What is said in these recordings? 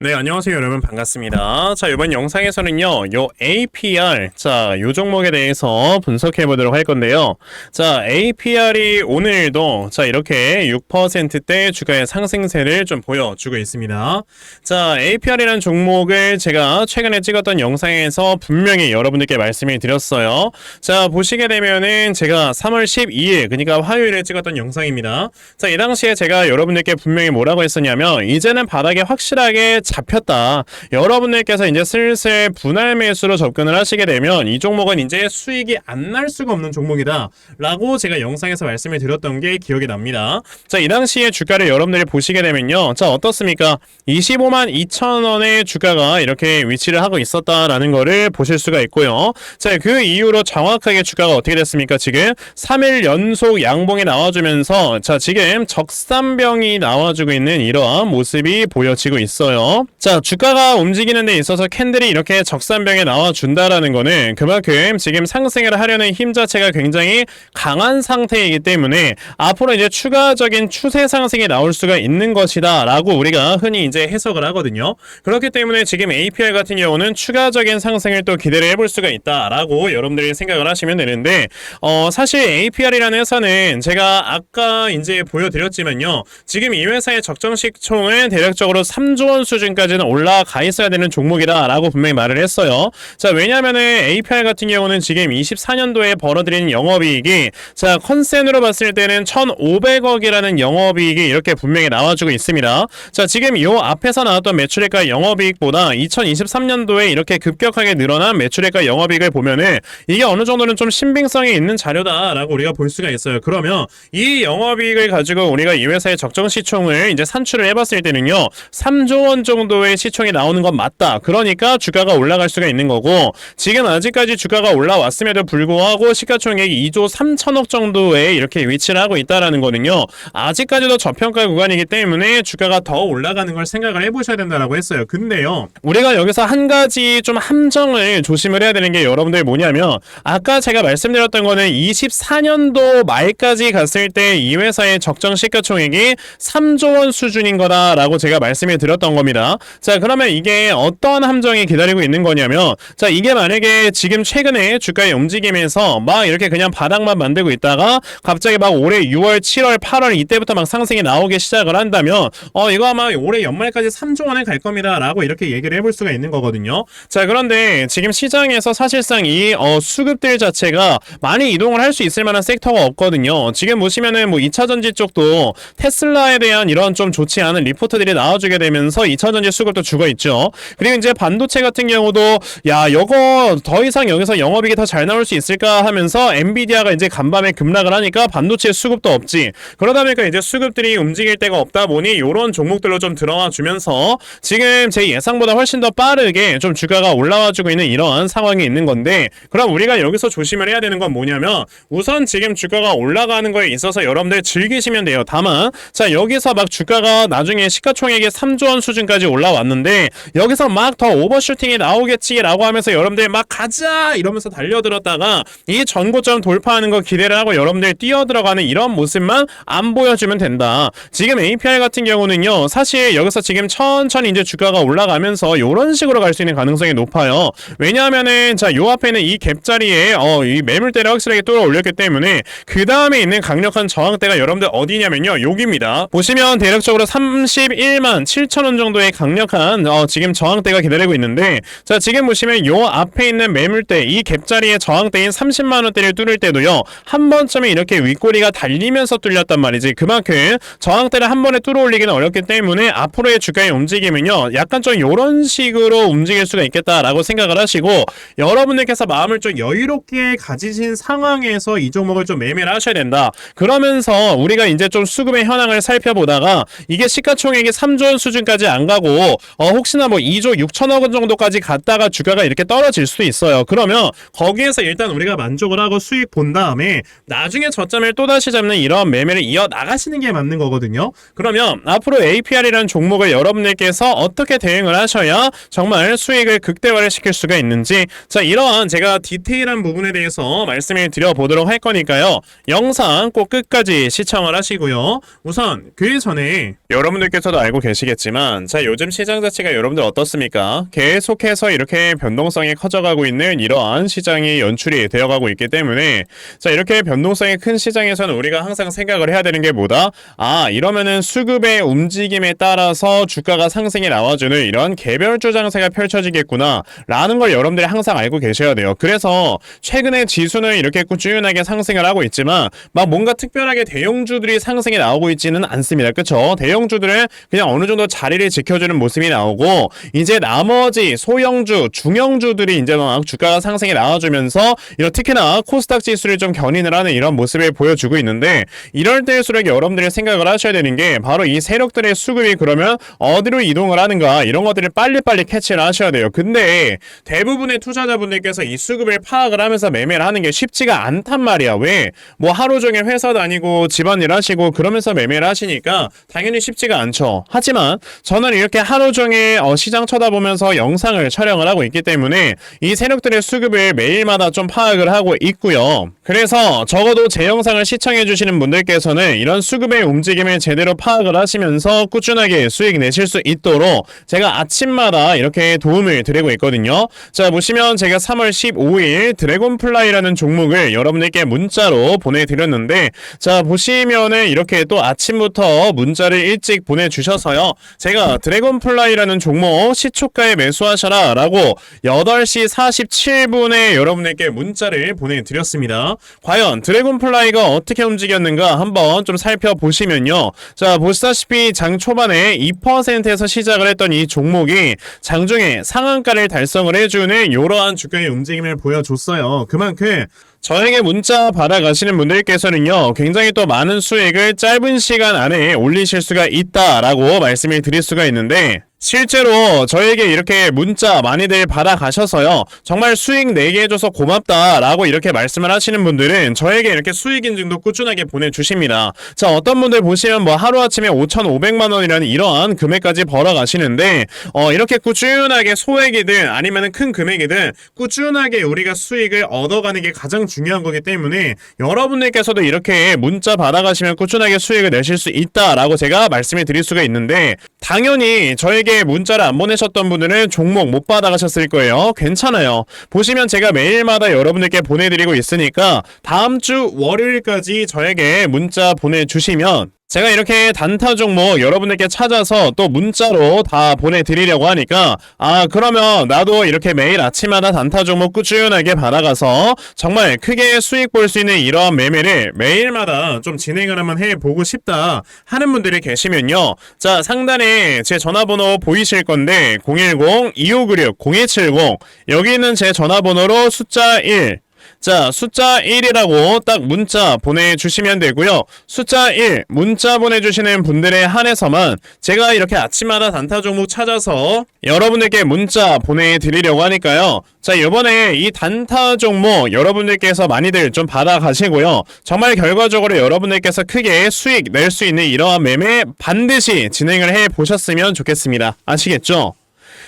네, 안녕하세요, 여러분. 반갑습니다. 자, 이번 영상에서는요, 요 APR, 자, 요 종목에 대해서 분석해 보도록 할 건데요. 자, APR이 오늘도, 자, 이렇게 6%대 주가의 상승세를 좀 보여주고 있습니다. 자, APR이라는 종목을 제가 최근에 찍었던 영상에서 분명히 여러분들께 말씀을 드렸어요. 자, 보시게 되면은 제가 3월 12일, 그러니까 화요일에 찍었던 영상입니다. 자, 이 당시에 제가 여러분들께 분명히 뭐라고 했었냐면, 이제는 바닥에 확실하게 잡혔다. 여러분들께서 이제 슬슬 분할 매수로 접근을 하시게 되면 이 종목은 이제 수익이 안 날 수가 없는 종목이다. 라고 제가 영상에서 말씀을 드렸던 게 기억이 납니다. 자, 이 당시에 주가를 여러분들이 보시게 되면요. 자, 어떻습니까? 25만 2천 원의 주가가 이렇게 위치를 하고 있었다라는 거를 보실 수가 있고요. 자, 그 이후로 정확하게 주가가 어떻게 됐습니까? 지금 3일 연속 양봉이 나와주면서 자, 지금 적산병이 나와주고 있는 이러한 모습이 보여지고 있어요. 자, 주가가 움직이는 데 있어서 캔들이 이렇게 적산병에 나와준다라는 거는 그만큼 지금 상승을 하려는 힘 자체가 굉장히 강한 상태이기 때문에 앞으로 이제 추가적인 추세 상승이 나올 수가 있는 것이다 라고 우리가 흔히 이제 해석을 하거든요. 그렇기 때문에 지금 APR 같은 경우는 추가적인 상승을 또 기대를 해볼 수가 있다 라고 여러분들이 생각을 하시면 되는데 어, 사실 APR이라는 회사는 제가 아까 이제 보여드렸지만요. 지금 이 회사의 적정 시총은 대략적으로 3조 원 수준 까지는 올라가 있어야 되는 종목이다라고 분명히 말을 했어요. 자, 왜냐면은 APR 같은 경우는 지금 24년도에 벌어들인 영업이익이 자, 컨센으로 봤을 때는 1,500억이라는 영업이익이 이렇게 분명히 나와주고 있습니다. 자, 지금 요 앞에서 나왔던 매출액과 영업이익보다 2023년도에 이렇게 급격하게 늘어난 매출액과 영업이익을 보면은 이게 어느 정도는 좀 신빙성이 있는 자료다라고 우리가 볼 수가 있어요. 그러면 이 영업이익을 가지고 우리가 이 회사의 적정 시총을 이제 산출을 해봤을 때는요, 3조 원 정도 의 시총이 나오는 건 맞다. 그러니까 주가가 올라갈 수가 있는 거고, 지금 아직까지 주가가 올라왔음에도 불구하고 시가총액이 2조 3천억 정도에 이렇게 위치를 하고 있다라는 거는요, 아직까지도 저평가 구간이기 때문에 주가가 더 올라가는 걸 생각을 해보셔야 된다라고 했어요. 근데요, 우리가 여기서 한 가지 좀 함정을 조심을 해야 되는 게 여러분들 뭐냐면, 아까 제가 말씀드렸던 거는 24년도 말까지 갔을 때 이 회사의 적정 시가총액이 3조 원 수준인 거다라고 제가 말씀을 드렸던 겁니다. 자, 그러면 이게 어떤 함정이 기다리고 있는 거냐면, 자, 이게 만약에 지금 최근에 주가의 움직임에서 막 이렇게 그냥 바닥만 만들고 있다가 갑자기 막 올해 6월, 7월, 8월 이때부터 막 상승이 나오기 시작을 한다면, 어, 이거 아마 올해 연말까지 3조 원에 갈 겁니다. 라고 이렇게 얘기를 해볼 수가 있는 거거든요. 자, 그런데 지금 시장에서 사실상 이, 어, 수급들 자체가 많이 이동을 할 수 있을 만한 섹터가 없거든요. 지금 보시면은 뭐 2차 전지 쪽도 테슬라에 대한 이런 좀 좋지 않은 리포트들이 나와주게 되면서 2차 전지 수급도 죽어 있죠. 그리고 이제 반도체 같은 경우도 야, 이거 더 이상 여기서 영업이익이 더 잘 나올 수 있을까 하면서 엔비디아가 이제 간밤에 급락을 하니까 반도체 수급도 없지. 그러다 보니까 이제 수급들이 움직일 데가 없다 보니 이런 종목들로 좀 들어와 주면서 지금 제 예상보다 훨씬 더 빠르게 좀 주가가 올라와 주고 있는 이러한 상황이 있는 건데 그럼 우리가 여기서 조심을 해야 되는 건 뭐냐면 우선 지금 주가가 올라가는 거에 있어서 여러분들 즐기시면 돼요. 다만 자 여기서 막 주가가 나중에 시가총액이 3조 원 수준까지 올라왔는데 여기서 막 더 오버슈팅이 나오겠지라고 하면서 여러분들 막 가자 이러면서 달려들었다가 이 전고점 돌파하는 거 기대를 하고 여러분들 뛰어 들어가는 이런 모습만 안 보여주면 된다. 지금 APR 같은 경우는요 사실 여기서 지금 천천히 이제 주가가 올라가면서 이런 식으로 갈 수 있는 가능성이 높아요. 왜냐하면은 자 요 앞에는 이 갭 자리에 어 이 매물대를 확실하게 뚫어 올렸기 때문에 그 다음에 있는 강력한 저항대가 여러분들 어디냐면요 여기입니다. 보시면 대략적으로 31만 7천 원 정도의 강력한 어, 지금 저항대가 기다리고 있는데 자 지금 보시면 요 앞에 있는 매물대 이 갭 자리에 저항대인 30만 원대를 뚫을 때도요 한 번쯤에 이렇게 윗꼬리가 달리면서 뚫렸단 말이지. 그만큼 저항대를 한 번에 뚫어 올리기는 어렵기 때문에 앞으로의 주가의 움직임은요 약간 좀 요런 식으로 움직일 수가 있겠다라고 생각을 하시고 여러분들께서 마음을 좀 여유롭게 가지신 상황에서 이 종목을 좀 매매를 하셔야 된다. 그러면서 우리가 이제 좀 수급의 현황을 살펴보다가 이게 시가총액이 3조 원 수준까지 안 가고 어 혹시나 뭐 2조 6천억 원 정도까지 갔다가 주가가 이렇게 떨어질 수도 있어요. 그러면 거기에서 일단 우리가 만족을 하고 수익 본 다음에 나중에 저점을 또다시 잡는 이런 매매를 이어 나가시는 게 맞는 거거든요. 그러면 앞으로 APR이라는 종목을 여러분들께서 어떻게 대응을 하셔야 정말 수익을 극대화를 시킬 수가 있는지 자 이러한 제가 디테일한 부분에 대해서 말씀을 드려보도록 할 거니까요. 영상 꼭 끝까지 시청을 하시고요. 우선 그 전에 여러분들께서도 알고 계시겠지만 자 자, 요즘 시장 자체가 여러분들 어떻습니까? 계속해서 이렇게 변동성이 커져가고 있는 이러한 시장이 연출이 되어가고 있기 때문에 자, 이렇게 변동성이 큰 시장에서는 우리가 항상 생각을 해야 되는 게 뭐다? 아, 이러면은 수급의 움직임에 따라서 주가가 상승이 나와주는 이런 개별주 장세가 펼쳐지겠구나 라는 걸 여러분들이 항상 알고 계셔야 돼요. 그래서 최근에 지수는 이렇게 꾸준하게 상승을 하고 있지만 막 뭔가 특별하게 대형주들이 상승이 나오고 있지는 않습니다. 그쵸? 대형주들은 그냥 어느 정도 자리를 지켜 주는 모습이 나오고 이제 나머지 소형주, 중형주들이 이제 막 주가가 상승이 나와주면서 이런 특히나 코스닥 지수를 좀 견인을 하는 이런 모습을 보여주고 있는데 이럴 때일수록 여러분들이 생각을 하셔야 되는 게 바로 이 세력들의 수급이 그러면 어디로 이동을 하는가 이런 것들을 빨리빨리 캐치를 하셔야 돼요. 근데 대부분의 투자자분들께서 이 수급을 파악을 하면서 매매를 하는 게 쉽지가 않단 말이야. 왜? 뭐 하루 종일 회사 다니고 집안일 하시고 그러면서 매매를 하시니까 당연히 쉽지가 않죠. 하지만 저는 이 렇게 하루 종일 어, 시장 쳐다보면서 영상을 촬영을 하고 있기 때문에 이 세력들의 수급을 매일마다 좀 파악을 하고 있고요. 그래서 적어도 제 영상을 시청해 주시는 분들께서는 이런 수급의 움직임을 제대로 파악을 하시면서 꾸준하게 수익 내실 수 있도록 제가 아침마다 이렇게 도움을 드리고 있거든요. 자, 보시면 제가 3월 15일 드래곤플라이라는 종목을 여러분들께 문자로 보내드렸는데 자, 보시면은 이렇게 또 아침부터 문자를 일찍 보내주셔서요. 제가 드래 곤플라이라는 종목 시초가에 매수하셔라 라고 8시 47분에 여러분에게 문자를 보내드렸습니다. 과연 드래곤플라이가 어떻게 움직였는가 한번 좀 살펴보시면요. 자, 보시다시피 장 초반에 2%에서 시작을 했던 이 종목이 장중에 상한가를 달성을 해주는 이러한 주가의 움직임을 보여줬어요. 그만큼 저에게 문자 받아가시는 분들께서는요, 굉장히 또 많은 수익을 짧은 시간 안에 올리실 수가 있다라고 말씀을 드릴 수가 있는데, 실제로 저에게 이렇게 문자 많이들 받아가셔서요, 정말 수익 내게 해줘서 고맙다라고 이렇게 말씀을 하시는 분들은 저에게 이렇게 수익 인증도 꾸준하게 보내주십니다. 자, 어떤 분들 보시면 뭐 하루아침에 5,500만원이라는 이러한 금액까지 벌어가시는데, 어, 이렇게 꾸준하게 소액이든 아니면 큰 금액이든 꾸준하게 우리가 수익을 얻어가는 게 가장 중요한 거기 때문에 여러분들께서도 이렇게 문자 받아가시면 꾸준하게 수익을 내실 수 있다라고 제가 말씀을 드릴 수가 있는데, 당연히 저에게 문자를 안 보내셨던 분들은 종목 못 받아가셨을 거예요. 괜찮아요. 보시면 제가 매일마다 여러분들께 보내드리고 있으니까 다음 주 월요일까지 저에게 문자 보내주시면 제가 이렇게 단타 종목 여러분들께 찾아서 또 문자로 다 보내드리려고 하니까 아 그러면 나도 이렇게 매일 아침마다 단타 종목 꾸준하게 받아가서 정말 크게 수익 볼 수 있는 이러한 매매를 매일마다 좀 진행을 한번 해보고 싶다 하는 분들이 계시면요. 자 상단에 제 전화번호 보이실 건데 010-2596-0270 여기 있는 제 전화번호로 숫자 1 자, 숫자 1이라고 딱 문자 보내주시면 되고요. 숫자 1, 문자 보내주시는 분들에 한해서만 제가 이렇게 아침마다 단타 종목 찾아서 여러분들께 문자 보내드리려고 하니까요. 자, 이번에 이 단타 종목 여러분들께서 많이들 좀 받아가시고요. 정말 결과적으로 여러분들께서 크게 수익 낼 수 있는 이러한 매매 반드시 진행을 해 보셨으면 좋겠습니다. 아시겠죠?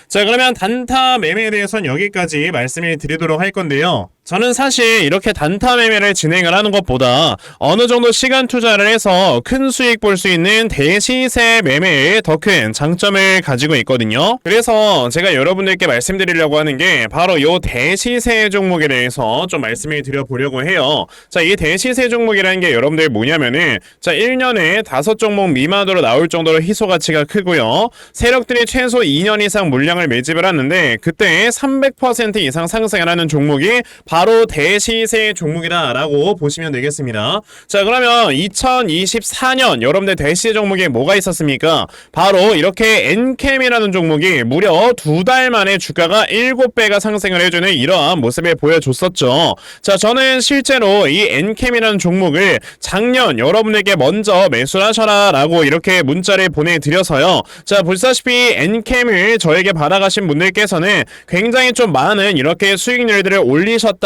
자, 그러면 단타 매매에 대해서는 여기까지 말씀을 드리도록 할 건데요. 저는 사실 이렇게 단타 매매를 진행을 하는 것보다 어느 정도 시간 투자를 해서 큰 수익 볼 수 있는 대시세 매매에 더 큰 장점을 가지고 있거든요. 그래서 제가 여러분들께 말씀드리려고 하는 게 바로 요 대시세 종목에 대해서 좀 말씀을 드려보려고 해요. 자, 이 대시세 종목이라는 게 여러분들 뭐냐면은 자, 1년에 다섯 종목 미만으로 나올 정도로 희소 가치가 크고요. 세력들이 최소 2년 이상 물량을 매집을 하는데 그때 300% 이상 상승을 하는 종목이 바로 대시세 종목이다라고 보시면 되겠습니다. 자, 그러면 2024년 여러분들 대시세 종목에 뭐가 있었습니까? 바로 이렇게 엔캠이라는 종목이 무려 두 달 만에 주가가 7배가 상승을 해주는 이러한 모습을 보여줬었죠. 자, 저는 실제로 이 엔캠이라는 종목을 작년 여러분에게 먼저 매수하셔라 라고 이렇게 문자를 보내드려서요. 자, 보시다시피 엔캠을 저에게 받아가신 분들께서는 굉장히 좀 많은 이렇게 수익률들을 올리셨다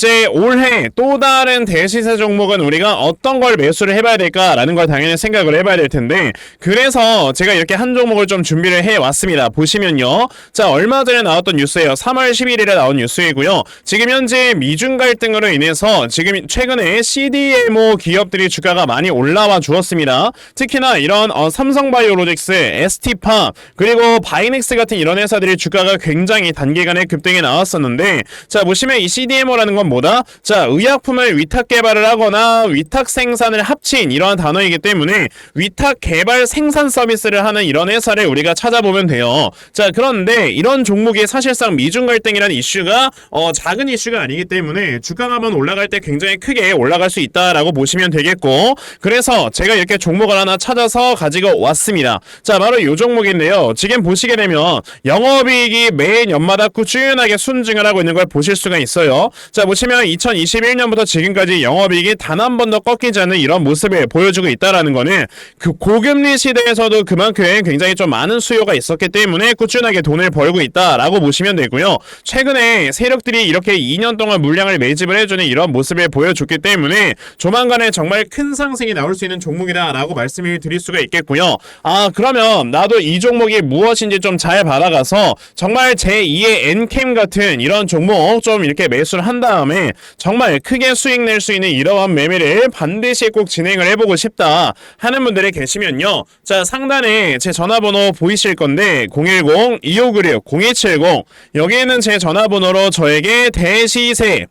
올해 또 다른 대시세 종목은 우리가 어떤 걸 매수를 해봐야 될까라는 걸 당연히 생각을 해봐야 될 텐데 그래서 제가 이렇게 한 종목을 좀 준비를 해왔습니다. 보시면요. 자, 얼마 전에 나왔던 뉴스예요. 3월 11일에 나온 뉴스이고요. 지금 현재 미중 갈등으로 인해서 지금 최근에 CDMO 기업들이 주가가 많이 올라와 주었습니다. 특히나 이런 어, 삼성바이오로직스, ST팜 그리고 바이넥스 같은 이런 회사들이 주가가 굉장히 단기간에 급등해 나왔었는데 자 보시면 이 CDMO라는 건 뭐다? 자 의약품을 위탁 개발을 하거나 위탁 생산을 합친 이러한 단어이기 때문에 위탁 개발 생산 서비스를 하는 이런 회사를 우리가 찾아보면 돼요. 자 그런데 이런 종목이 사실상 미중 갈등이라는 이슈가 어, 작은 이슈가 아니기 때문에 주가가 한번 올라갈 때 굉장히 크게 올라갈 수 있다라고 보시면 되겠고 그래서 제가 이렇게 종목을 하나 찾아서 가지고 왔습니다. 자 바로 이 종목인데요. 지금 보시게 되면 영업이익이 매년 연마다 꾸준하게 순증을 하고 있는 걸 보실 수가 있어요. 자 보시면 2021년부터 지금까지 영업이익이 단 한 번도 꺾이지 않는 이런 모습을 보여주고 있다라는 거는 그 고금리 시대에서도 그만큼 굉장히 좀 많은 수요가 있었기 때문에 꾸준하게 돈을 벌고 있다라고 보시면 되고요. 최근에 세력들이 이렇게 2년 동안 물량을 매집을 해주는 이런 모습을 보여줬기 때문에 조만간에 정말 큰 상승이 나올 수 있는 종목이다라고 말씀을 드릴 수가 있겠고요. 아 그러면 나도 이 종목이 무엇인지 좀 잘 받아가서 정말 제2의 엔캠 같은 이런 종목 좀 이렇게 매수를 한 다음에 정말 크게 수익 낼 수 있는 이러한 매매를 반드시 꼭 진행을 해보고 싶다 하는 분들이 계시면요. 자 상단에 제 전화번호 보이실 건데 010-2596-0270 여기에는 제 전화번호로 저에게 대시세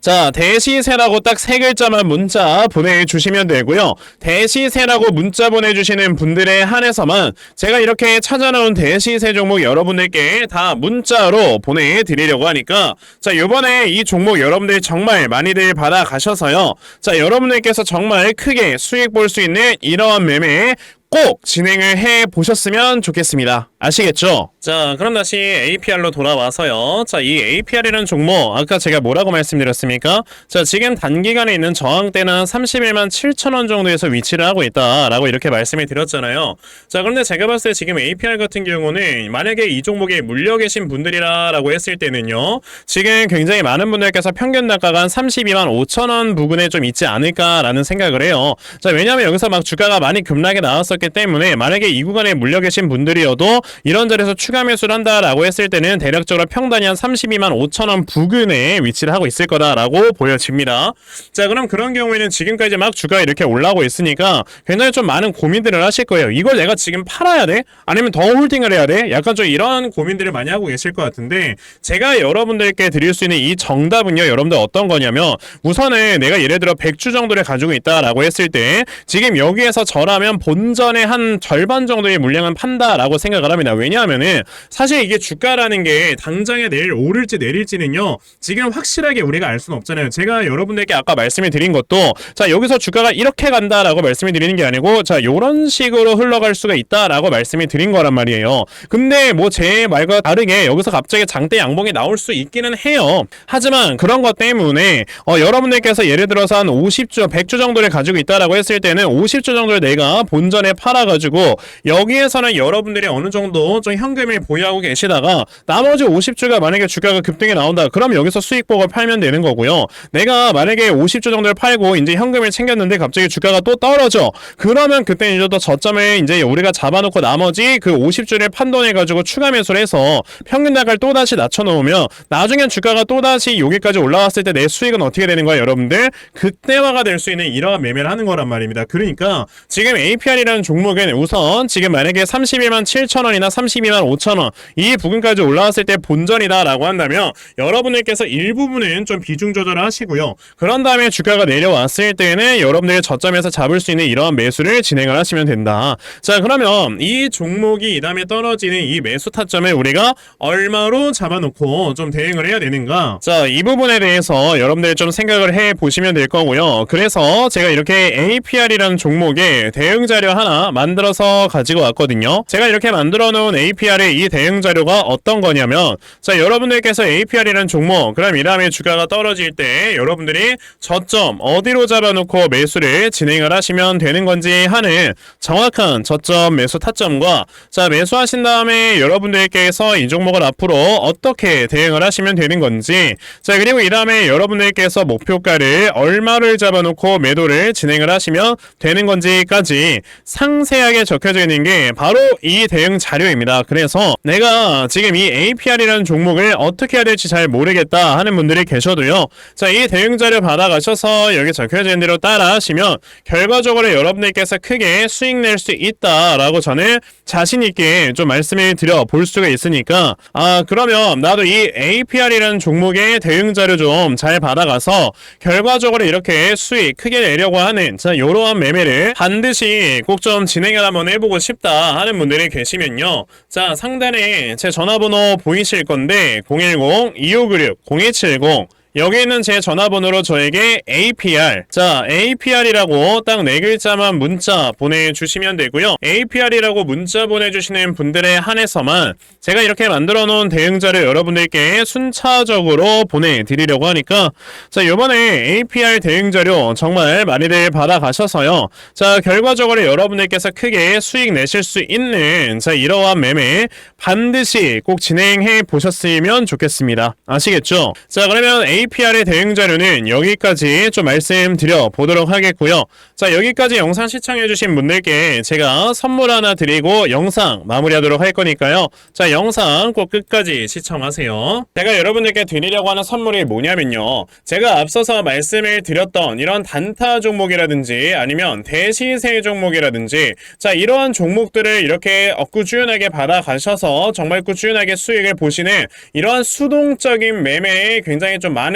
자, 대시세라고 딱 세 글자만 문자 보내주시면 되고요. 대시세라고 문자 보내주시는 분들에 한해서만 제가 이렇게 찾아놓은 대시세 종목 여러분들께 다 문자로 보내드리려고 하니까 자, 요번에 이 종목 여러분들 정말 많이들 받아가셔서요. 자, 여러분들께서 정말 크게 수익 볼 수 있는 이러한 매매 꼭 진행을 해 보셨으면 좋겠습니다. 아시겠죠? 자, 그럼 다시 APR로 돌아와서요. 자, 이 APR이라는 종목 아까 제가 뭐라고 말씀드렸습니까? 자, 지금 단기간에 있는 저항대는 31만 7천 원 정도에서 위치를 하고 있다라고 이렇게 말씀을 드렸잖아요. 자, 그런데 제가 봤을 때 지금 APR 같은 경우는 만약에 이 종목에 물려 계신 분들이라고 했을 때는요. 지금 굉장히 많은 분들께서 평균 단가가 한 32만 5천 원 부근에 좀 있지 않을까라는 생각을 해요. 자, 왜냐하면 여기서 막 주가가 많이 급락에 나왔었기 때문에 만약에 이 구간에 물려 계신 분들이어도 이런 자리에서 추가 매수를 한다라고 했을 때는 대략적으로 평단이 한 32만 5천 원 부근에 위치를 하고 있을 거다라고 보여집니다. 자, 그럼 그런 경우에는 지금까지 막 주가 이렇게 올라오고 있으니까 굉장히 좀 많은 고민들을 하실 거예요. 이걸 내가 지금 팔아야 돼? 아니면 더 홀딩을 해야 돼? 약간 좀 이런 고민들을 많이 하고 계실 것 같은데 제가 여러분들께 드릴 수 있는 이 정답은요. 여러분들 어떤 거냐면 우선은 내가 예를 들어 100주 정도를 가지고 있다라고 했을 때 지금 여기에서 저라면 본전 의 한 절반 정도의 물량은 판다라고 생각을 합니다. 왜냐하면은 사실 이게 주가라는 게 당장에 내일 오를지 내릴지는요. 지금 확실하게 우리가 알 수는 없잖아요. 제가 여러분들께 아까 말씀을 드린 것도 자 여기서 주가가 이렇게 간다라고 말씀을 드리는 게 아니고 자 요런 식으로 흘러갈 수가 있다라고 말씀을 드린 거란 말이에요. 근데 뭐 제 말과 다르게 여기서 갑자기 장대 양봉이 나올 수 있기는 해요. 하지만 그런 것 때문에 어, 여러분들께서 예를 들어서 한 50주, 100주 정도를 가지고 있다라고 했을 때는 50주 정도를 내가 본전에 팔아가지고 여기에서는 여러분들이 어느 정도 좀 현금을 보유하고 계시다가 나머지 50주가 만약에 주가가 급등에 나온다. 그럼 여기서 수익복을 팔면 되는 거고요. 내가 만약에 50주 정도를 팔고 이제 현금을 챙겼는데 갑자기 주가가 또 떨어져. 그러면 그때 이제 또 저점을 이제 우리가 잡아놓고 나머지 그 50주를 판돈해가지고 추가 매수를 해서 평균 단가를 또 다시 낮춰놓으면 나중엔 주가가 또 다시 여기까지 올라왔을 때 내 수익은 어떻게 되는 거야, 여러분들? 극대화가 될 수 있는 이러한 매매를 하는 거란 말입니다. 그러니까 지금 APR이라는 종목은 우선 지금 만약에 32만 7천원이나 32만 5천원 이 부근까지 올라왔을 때 본전이다 라고 한다면 여러분들께서 일부분은 좀 비중 조절을 하시고요. 그런 다음에 주가가 내려왔을 때는 여러분들이 저점에서 잡을 수 있는 이러한 매수를 진행을 하시면 된다. 자 그러면 이 종목이 이 다음에 떨어지는 이 매수 타점을 우리가 얼마로 잡아놓고 좀 대응을 해야 되는가? 자 이 부분에 대해서 여러분들 좀 생각을 해 보시면 될 거고요. 그래서 제가 이렇게 APR이라는 종목에 대응 자료 하나 만들어서 가지고 왔거든요. 제가 이렇게 만들어 놓은 APR의 이 대응 자료가 어떤 거냐면 자 여러분들께서 APR이라는 종목 그럼 이 다음에 주가가 떨어질 때 여러분들이 저점 어디로 잡아놓고 매수를 진행을 하시면 되는 건지 하는 정확한 저점 매수 타점과 자 매수하신 다음에 여러분들께서 이 종목을 앞으로 어떻게 대응을 하시면 되는 건지 자 그리고 이 다음에 여러분들께서 목표가를 얼마를 잡아놓고 매도를 진행을 하시면 되는 건지까지 상 세하게 적혀져 있는 게 바로 이 대응 자료입니다. 그래서 내가 지금 이 APR이라는 종목을 어떻게 해야 될지 잘 모르겠다 하는 분들이 계셔도요. 자, 이 대응 자료 받아가셔서 여기 적혀져 있는 대로 따라 하시면 결과적으로 여러분들께서 크게 수익 낼 수 있다라고 저는 자신 있게 좀 말씀을 드려 볼 수가 있으니까 아 그러면 나도 이 APR이라는 종목의 대응 자료 좀 잘 받아가서 결과적으로 이렇게 수익 크게 내려고 하는 자 이러한 매매를 반드시 꼭좀 진행을 한번 해보고 싶다 하는 분들이 계시면요. 자 상단에 제 전화번호 보이실 건데 010-2596-0270 여기 있는 제 전화번호로 저에게 APR 자 APR이라고 딱 네 글자만 문자 보내주시면 되고요. APR이라고 문자 보내주시는 분들에 한해서만 제가 이렇게 만들어 놓은 대응자를 여러분들께 순차적으로 보내드리려고 하니까 자 이번에 APR 대응 자료 정말 많이들 받아가셔서요. 자 결과적으로 여러분들께서 크게 수익 내실 수 있는 자 이러한 매매 반드시 꼭 진행해 보셨으면 좋겠습니다. 아시겠죠? 자 그러면 APR 의 대응 자료는 여기까지 좀 말씀드려 보도록 하겠고요. 자, 여기까지 영상 시청해주신 분들께 제가 선물 하나 드리고 영상 마무리하도록 할 거니까요. 자, 영상 꼭 끝까지 시청하세요. 제가 여러분들께 드리려고 하는 선물이 뭐냐면요. 제가 앞서서 말씀을 드렸던 이런 단타 종목이라든지 아니면 대시세 종목이라든지 자, 이러한 종목들을 이렇게 꾸준하게 받아가셔서 정말 꾸준하게 수익을 보시는 이러한 수동적인 매매에 굉장히 좀 많은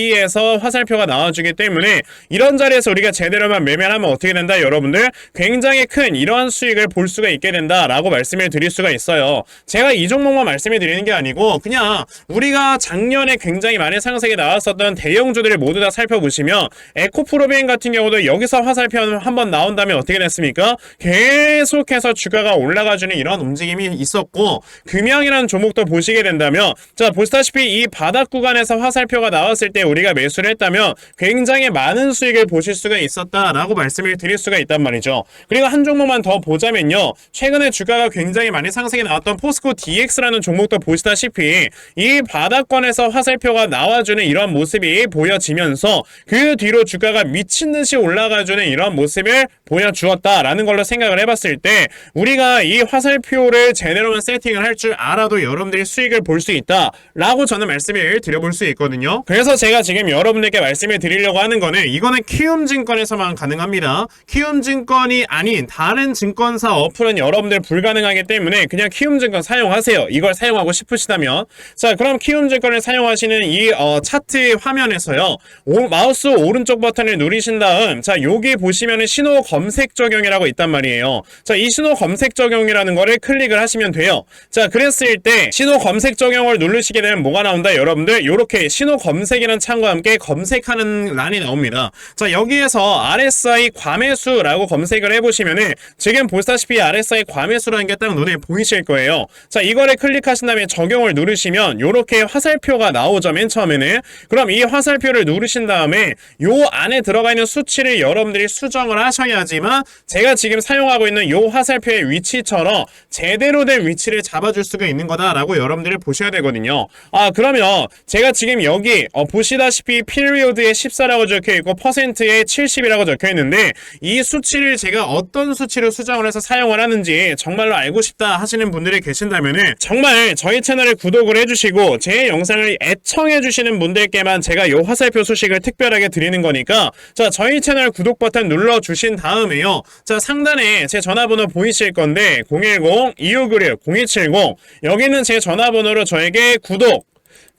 에서 화살표가 나와주기 때문에 이런 자리에서 우리가 제대로만 매매를 하면 어떻게 된다 여러분들? 굉장히 큰 이러한 수익을 볼 수가 있게 된다라고 말씀을 드릴 수가 있어요. 제가 이 종목만 말씀을 드리는 게 아니고 그냥 우리가 작년에 굉장히 많은 상승이 나왔었던 대형주들을 모두 다 살펴보시면 에코프로비엔 같은 경우도 여기서 화살표 한번 나온 다음에 어떻게 됐습니까? 계속해서 주가가 올라가주는 이런 움직임이 있었고 금양이라는 종목도 보시게 된다면 자 보시다시피 이 바닥 구간에서 화살표가 나왔을 때 우리가 매수를 했다면 굉장히 많은 수익을 보실 수가 있었다라고 말씀을 드릴 수가 있단 말이죠. 그리고 한 종목만 더 보자면요. 최근에 주가가 굉장히 많이 상승이 나왔던 포스코 DX라는 종목도 보시다시피 이 바닥권에서 화살표가 나와주는 이런 모습이 보여지면서 그 뒤로 주가가 미친 듯이 올라가주는 이런 모습을 보여주었다라는 걸로 생각을 해봤을 때 우리가 이 화살표를 제대로만 세팅을 할 줄 알아도 여러분들이 수익을 볼 수 있다라고 저는 말씀을 드려볼 수 있거든요. 그래서 제가 지금 여러분들께 말씀을 드리려고 하는 거는 이거는 키움증권에서만 가능합니다. 키움증권이 아닌 다른 증권사 어플은 여러분들 불가능하기 때문에 그냥 키움증권 사용하세요. 이걸 사용하고 싶으시다면 자 그럼 키움증권을 사용하시는 이 어, 차트 화면에서요 오- 마우스 오른쪽 버튼을 누르신 다음 자 여기 보시면은 신호 검색 적용이라고 있단 말이에요. 자 이 신호 검색 적용이라는 거를 클릭을 하시면 돼요. 자 그랬을 때 신호 검색 적용을 누르시게 되면 뭐가 나온다 여러분들 요렇게 신호 검색이라는 창과 함께 검색하는 란이 나옵니다. 자 여기에서 RSI 과매수라고 검색을 해보시면은 지금 보시다시피 RSI 과매수라는 게 딱 눈에 보이실 거예요. 자 이거를 클릭하신 다음에 적용을 누르시면 요렇게 화살표가 나오죠 맨 처음에는 그럼 이 화살표를 누르신 다음에 요 안에 들어가 있는 수치를 여러분들이 수정을 하셔야지만 제가 지금 사용하고 있는 요 화살표의 위치처럼 제대로 된 위치를 잡아줄 수가 있는 거다라고 여러분들이 보셔야 되거든요. 아 그러면 제가 지금 여기 어, 보시다 시피 피리오드에 14라고 적혀 있고 퍼센트에 70이라고 적혀 있는데 이 수치를 제가 어떤 수치로 수정을 해서 사용을 하는지 정말로 알고 싶다 하시는 분들이 계신다면 은 정말 저희 채널에 구독을 해주시고 제 영상을 애청해 주시는 분들께만 제가 요 화살표 소식을 특별하게 드리는 거니까 자 저희 채널 구독 버튼 눌러 주신 다음에요. 자 상단에 제 전화번호 보이실 건데 010-2596-0270 여기는 제 전화번호로 저에게 구독